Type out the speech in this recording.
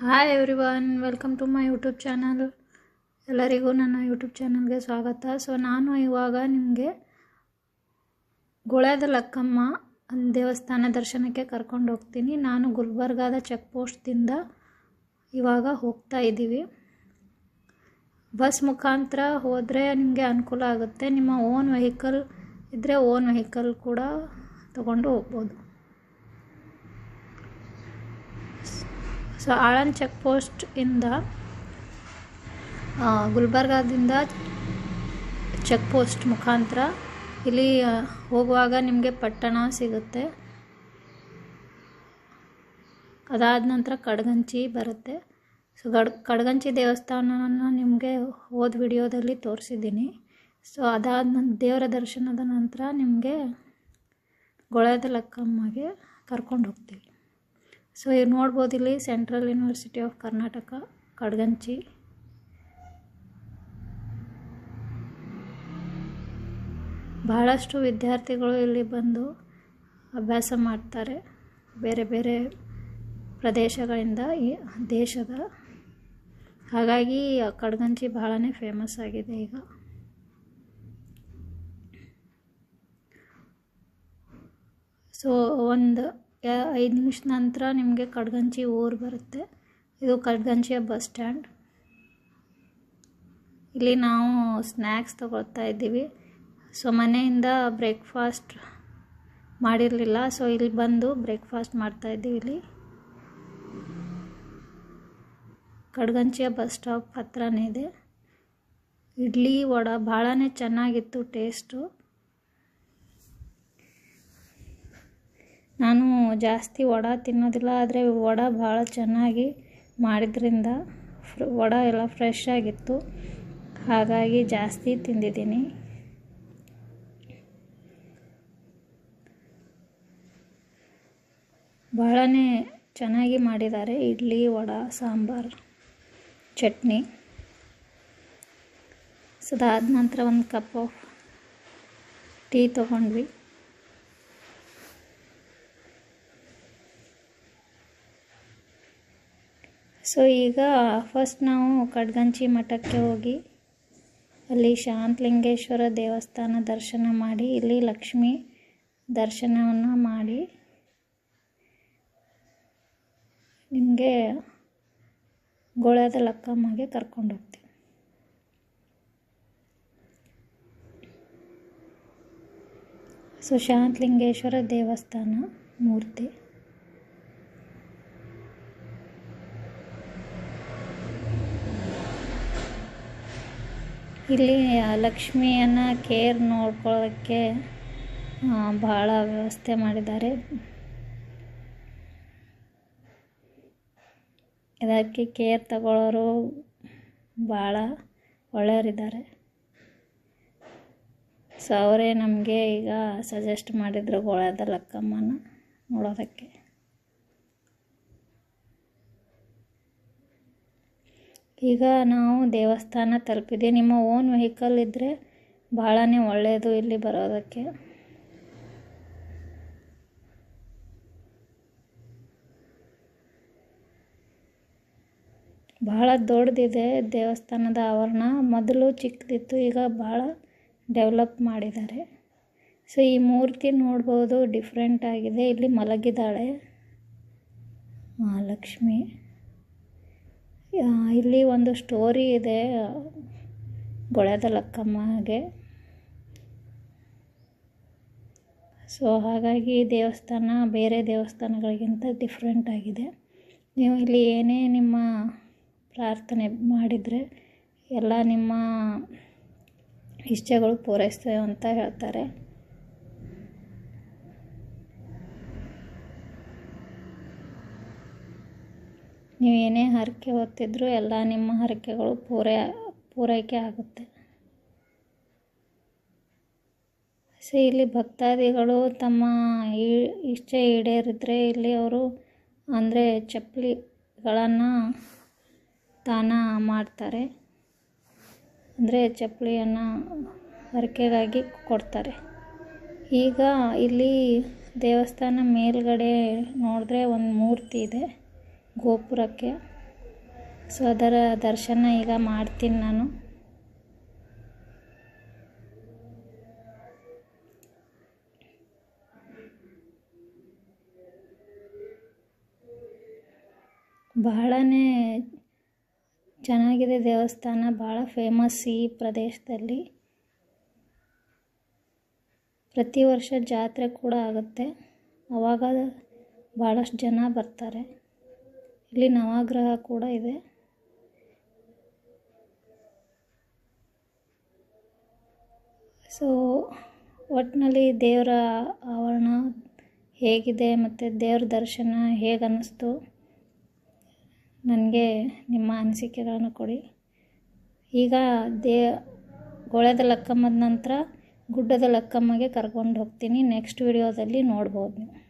Hi everyone welcome to my YouTube channel ಎಲ್ಲರಿಗೂ ನನ್ನ YouTube ಚಾನಲ್ಗೆ ಸ್ವಾಗತ. ಸೊ ನಾನು ಇವಾಗ ನಿಮಗೆ ಗುಳದ ಲಕ್ಕಮ್ಮ ದೇವಸ್ಥಾನ ದರ್ಶನಕ್ಕೆ ಕರ್ಕೊಂಡು ಹೋಗ್ತೀನಿ. ನಾನು ಗುಲ್ಬರ್ಗಾದ ಚೆಕ್ ಪೋಸ್ಟ್ದಿಂದ ಇವಾಗ ಹೋಗ್ತಾ ಇದ್ದೀವಿ. ಬಸ್ ಮುಖಾಂತರ ಹೋದರೆ ನಿಮಗೆ ಅನುಕೂಲ ಆಗುತ್ತೆ. ನಿಮ್ಮ ಓನ್ ವೆಹಿಕಲ್ ಇದ್ದರೆ ಓನ್ ವೆಹಿಕಲ್ ಕೂಡ ತಗೊಂಡು ಹೋಗ್ಬೋದು. ಸೊ ಆಳನ್ ಚೆಕ್ ಪೋಸ್ಟ್ ಇಂದ ಗುಲ್ಬರ್ಗಾದಿಂದ ಚೆಕ್ ಪೋಸ್ಟ್ ಮುಖಾಂತರ ಇಲ್ಲಿ ಹೋಗುವಾಗ ನಿಮಗೆ ಪಟ್ಟಣ ಸಿಗುತ್ತೆ. ಅದಾದ ನಂತರ ಕಡಗಂಚಿ ಬರುತ್ತೆ. ಸೊ ಗಡ್, ಕಡಗಂಚಿ ದೇವಸ್ಥಾನವನ್ನು ನಿಮಗೆ ಹೋದ ವಿಡಿಯೋದಲ್ಲಿ ತೋರಿಸಿದ್ದೀನಿ. ಸೊ ಅದಾದ ನಂತರ ದೇವರ ದರ್ಶನದ ನಂತರ ನಿಮಗೆ ಗೊಳದ ಲಕ್ಕಮ್ಮಗೆ ಕರ್ಕೊಂಡು ಹೋಗ್ತೀವಿ. ಸೊ ಇವ್ರು ನೋಡ್ಬೋದು ಇಲ್ಲಿ? Central University of Karnataka Kadaganchi ಬಹಳಷ್ಟು ವಿದ್ಯಾರ್ಥಿಗಳು ಇಲ್ಲಿ ಬಂದು ಅಭ್ಯಾಸ ಮಾಡ್ತಾರೆ. ಬೇರೆ ಬೇರೆ ಪ್ರದೇಶಗಳಿಂದ ಈ ದೇಶದ. ಹಾಗಾಗಿ ಕಡ್ಗಂಚಿ ಬಹಳನೇ ಫೇಮಸ್ ಆಗಿದೆ ಈಗ. ಸೊ ಒಂದು ಐದು ನಿಮಿಷ ನಂತರ ನಿಮಗೆ ಕಡ್ಗಂಚಿ ಊರು ಬರುತ್ತೆ. ಇದು ಕಡ್ಗಂಚಿಯ ಬಸ್ ಸ್ಟ್ಯಾಂಡ್. ಇಲ್ಲಿ ನಾವು ಸ್ನ್ಯಾಕ್ಸ್ ತಗೊಳ್ತಾ ಇದ್ದೀವಿ. ಸೊ, ಮನೆಯಿಂದ ಬ್ರೇಕ್ಫಾಸ್ಟ್ ಮಾಡಿರಲಿಲ್ಲ. ಸೊ, ಇಲ್ಲಿ ಬಂದು ಬ್ರೇಕ್ಫಾಸ್ಟ್ ಮಾಡ್ತಾ ಇದ್ದೀವಿ ಇಲ್ಲಿ. ಕಡ್ಗಂಚಿಯ ಬಸ್ ಸ್ಟಾಪ್ ಹತ್ರನೇ ಇದೆ. ಇಡ್ಲಿ ವಡ ಭಾಳ ಚೆನ್ನಾಗಿತ್ತು, ಟೇಸ್ಟು. ನಾನು ಜಾಸ್ತಿ ವಡ ತಿನ್ನೋದಿಲ್ಲ, ಆದರೆ ವಡ ಭಾಳ ಚೆನ್ನಾಗಿ ಮಾಡಿದ್ರಿಂದ ವಡ ಎಲ್ಲ ಫ್ರೆಶ್ ಆಗಿತ್ತು. ಹಾಗಾಗಿ ಜಾಸ್ತಿ ತಿಂದಿದ್ದೀನಿ. ಭಾಳನೇ ಚೆನ್ನಾಗಿ ಮಾಡಿದ್ದಾರೆ ಇಡ್ಲಿ, ವಡ, ಸಾಂಬಾರು, ಚಟ್ನಿ. ಸೊ ಅದಾದ ನಂತರ ಒಂದು ಕಪ್ ಟೀ ತೊಗೊಂಡ್ವಿ. ಸೊ ಈಗ ಫಸ್ಟ್ ನಾವು ಕಡ್ಗಂಚಿ ಮಠಕ್ಕೆ ಹೋಗಿ, ಅಲ್ಲಿ ಶಾಂತಲಿಂಗೇಶ್ವರ ದೇವಸ್ಥಾನ ದರ್ಶನ ಮಾಡಿ, ಇಲ್ಲಿ ಲಕ್ಷ್ಮಿ ದರ್ಶನವನ್ನು ಮಾಡಿ. ನಿಮಗೆ ಗೋಳದ ಲಕ್ಕಮ್ಮಗೆ ಕರ್ಕೊಂಡು ಹೋಗ್ತೀವಿ. ಸೊ ಶಾಂತಲಿಂಗೇಶ್ವರ ದೇವಸ್ಥಾನ ಮೂರ್ತಿ. ಇಲ್ಲಿ ಲಕ್ಷ್ಮಿಯನ್ನ ಕೇರ್ ನೋಡ್ಕೊಳ್ಳೋಕ್ಕೆ ಭಾಳ ವ್ಯವಸ್ಥೆ ಮಾಡಿದ್ದಾರೆ. ಇದಕ್ಕೆ ಕೇರ್ ತಗೊಳ್ಳೋರು ಭಾಳ ಒಳ್ಳೆಯವರಿದ್ದಾರೆ. ಸೊ ಅವರೇ ನಮಗೆ ಈಗ ಸಜೆಸ್ಟ್ ಮಾಡಿದ್ರು ಗೋಳದ ಲಕ್ಕಮ್ಮನ ನೋಡೋದಕ್ಕೆ. ಈಗ ನಾವು ದೇವಸ್ಥಾನ ತಲುಪಿದೆ ನಿಮ್ಮ ಓನ್ ವೆಹಿಕಲ್ ಇದ್ದರೆ ಭಾಳನೇ ಒಳ್ಳೆಯದು ಇಲ್ಲಿ ಬರೋದಕ್ಕೆ. ಭಾಳ ದೊಡ್ಡದಿದೆ ದೇವಸ್ಥಾನದ ಆವರಣ. ಮೊದಲು ಚಿಕ್ಕದಿತ್ತು, ಈಗ ಭಾಳ ಡೆವಲಪ್ ಮಾಡಿದ್ದಾರೆ. ಸೊ ಈ ಮೂರ್ತಿ ನೋಡ್ಬೋದು ಡಿಫ್ರೆಂಟ್ ಆಗಿದೆ. ಇಲ್ಲಿ ಮಲಗಿದ್ದಾಳೆ ಮಹಾಲಕ್ಷ್ಮಿ. ಇಲ್ಲಿ ಒಂದು ಸ್ಟೋರಿ ಇದೆ. ಗೊಳೆದ ಹಾಗೆ. ಸೊ ಹಾಗಾಗಿ ದೇವಸ್ಥಾನ ಬೇರೆ ದೇವಸ್ಥಾನಗಳಿಗಿಂತ ಡಿಫ್ರೆಂಟ್ ಆಗಿದೆ. ನೀವು ಇಲ್ಲಿ ಏನೇ ನಿಮ್ಮ ಪ್ರಾರ್ಥನೆ ಮಾಡಿದರೆ ಎಲ್ಲ ನಿಮ್ಮ ಇಷ್ಟಗಳು ಪೂರೈಸ್ತೇವೆ ಅಂತ ಹೇಳ್ತಾರೆ. ನೀವು ಏನೇ ಹರಕೆ ಹೊತ್ತಿದ್ರೂ ಎಲ್ಲ ನಿಮ್ಮ ಹರಕೆಗಳು ಪೂರೈ, ಪೂರೈಕೆ ಆಗುತ್ತೆ. ಸೊ, ಇಲ್ಲಿ ಭಕ್ತಾದಿಗಳು ತಮ್ಮ ಇಚ್ಛೆ ಈಡೇರಿದ್ರೆ ಇಲ್ಲಿ ಅವರು ಅಂದರೆ ಚಪ್ಪಲಿಗಳನ್ನು ದಾನ ಮಾಡ್ತಾರೆ. ಅಂದರೆ ಚಪ್ಪಲಿಯನ್ನು ಹರಕೆಗಾಗಿ ಕೊಡ್ತಾರೆ. ಈಗ ಇಲ್ಲಿ ದೇವಸ್ಥಾನ ಮೇಲ್ಗಡೆ ನೋಡಿದ್ರೆ ಒಂದು ಮೂರ್ತಿ ಇದೆ. ಗೋಪುರಕ್ಕೆ. ಸೊ ಅದರ ದರ್ಶನ ಈಗ ಮಾಡ್ತೀನಿ ನಾನು. ಬಹಳನೇ ಚೆನ್ನಾಗಿದೆ ದೇವಸ್ಥಾನ ಭಾಳ ಫೇಮಸ್ ಈ ಪ್ರದೇಶದಲ್ಲಿ. ಪ್ರತಿ ವರ್ಷ ಜಾತ್ರೆ ಕೂಡ ಆಗುತ್ತೆ. ಆವಾಗ ಭಾಳಷ್ಟು ಜನ ಬರ್ತಾರೆ. ಇಲ್ಲಿ ನವಗ್ರಹ ಕೂಡ ಇದೆ. ಸೊ ಒಟ್ಟಿನಲ್ಲಿ ದೇವರ ಆವರಣ ಹೇಗಿದೆ ಮತ್ತು ದೇವ್ರ ದರ್ಶನ ಹೇಗೆ ಅನ್ನಿಸ್ತು? ನನಗೆ ನಿಮ್ಮ ಅನಿಸಿಕೆಗಳನ್ನು ಕೊಡಿ. ಈಗ ದೇ, ಗೊಳೆದ ಲಕ್ಕಮ್ಮದ ನಂತರ ಗುಡ್ಡದ ಲಕ್ಕಮ್ಮಗೆ ಕರ್ಕೊಂಡು ಹೋಗ್ತೀನಿ. ನೆಕ್ಸ್ಟ್ ವಿಡಿಯೋದಲ್ಲಿ ನೋಡ್ಬೋದು ನೀವು.